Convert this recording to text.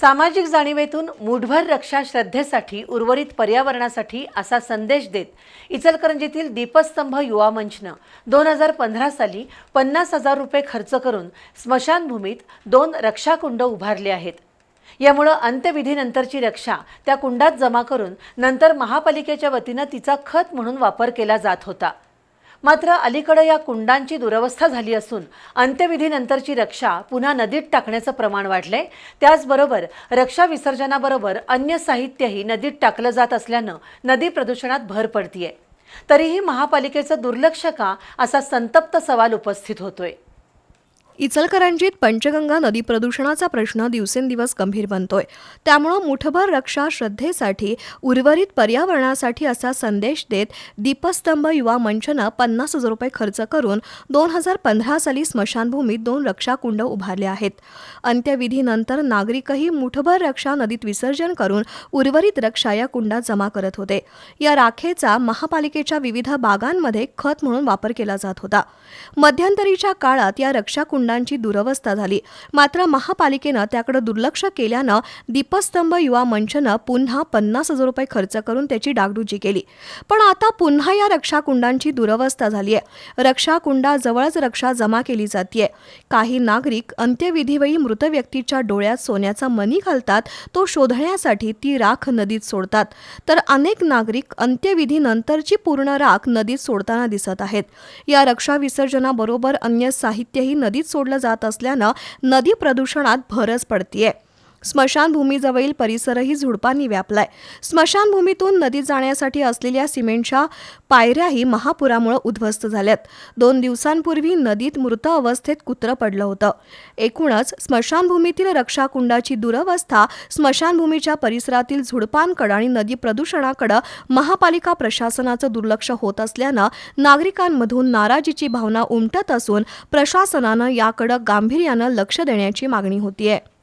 सामाजिक जाणीवेतून मुठभर रक्षा श्रद्धेसाठी उर्वरित पर्यावरणासाठी असा संदेश देत इचलकरंजीतील दीपस्तंभ युवा मंचनं दोन हजार पंधरा साली पन्नास हजार रुपये खर्च करून स्मशानभूमीत दोन रक्षाकुंड उभारले आहेत. यामुळं अंत्यविधीनंतरची रक्षा त्या कुंडात जमा करून नंतर महापालिकेच्या वतीनं तिचा खत म्हणून वापर केला जात होता. मात्र अलीकडे या कुंडांची दुरवस्था झाली असून अंत्यविधीनंतरची रक्षा पुन्हा नदीत टाकण्याचं प्रमाण वाढलंय. त्याचबरोबर रक्षा विसर्जनाबरोबर अन्य साहित्यही नदीत टाकलं जात असल्यानं नदी प्रदूषणात भर पडतीये. तरीही महापालिकेचं दुर्लक्ष का असा संतप्त सवाल उपस्थित होतोय. इचलकरंजीत पंचगंगा नदी प्रदूषणाचा प्रश्न दिवसेंदिवस गंभीर बनतोय. त्यामुळं मुठभर रक्षा श्रद्धेसाठी उर्वरित पर्यावरणासाठी असा संदेश देत दीपस्तंभ युवा मंचनं पन्नास हजार रुपये खर्च करून दोन हजार पंधरा साली स्मशानभूमीत दोन रक्षाकुंड उभारले आहेत. अंत्यविधीनंतर नागरिकही मुठभर रक्षा नदीत विसर्जन करून उर्वरित रक्षा या कुंडात जमा करत होते. या राखेचा महापालिकेच्या विविध बागांमध्ये खत म्हणून वापर केला जात होता. मध्यंतरीच्या काळात या रक्षाकुंड कुंडांची दुरवस्था झाली. मात्र महापालिकेनं त्याकडे दुर्लक्ष केल्यानं दीपस्तंभ युवा मंचनं पुन्हा पन्नास हजार रुपये खर्च करून त्याची डागडुजी केली. पण आता पुन्हा या रक्षाकुंडांची दुरवस्था झाली आहे रक्षाकुंडाजवळच रक्षा जमा केली जाते काही नागरिक अंत्यविधीवेळी मृत व्यक्तीच्या डोळ्यात सोन्याचा मणी घालतात तो शोधण्यासाठी ती राख नदीत सोडतात. तर अनेक नागरिक अंत्यविधीनंतरची पूर्ण राख नदीत सोडताना दिसत आहेत. या रक्षा विसर्जनाबरोबर अन्य साहित्यही नदीत सोडलं जात असल्यानं नदी प्रदूषणात भरच पडतीये. स्मशानभूमीजवळील परिसरही झुडपांनी व्यापलाय. स्मशानभूमीतून नदीत जाण्यासाठी असलेल्या सिमेंटच्या पायऱ्याही महापुरामुळे उद्ध्वस्त झाल्यात. दोन दिवसांपूर्वी नदीत मृत अवस्थेत कुत्रं पडलं होतं. एकूणच स्मशानभूमीतील रक्षाकुंडाची दुरवस्था स्मशानभूमीच्या परिसरातील झुडपांकडं आणि नदी प्रदूषणाकडं महापालिका प्रशासनाचं दुर्लक्ष होत असल्यानं नागरिकांमधून नाराजीची भावना उमटत असून प्रशासनानं याकडं गांभीर्यानं लक्ष देण्याची मागणी होतीये.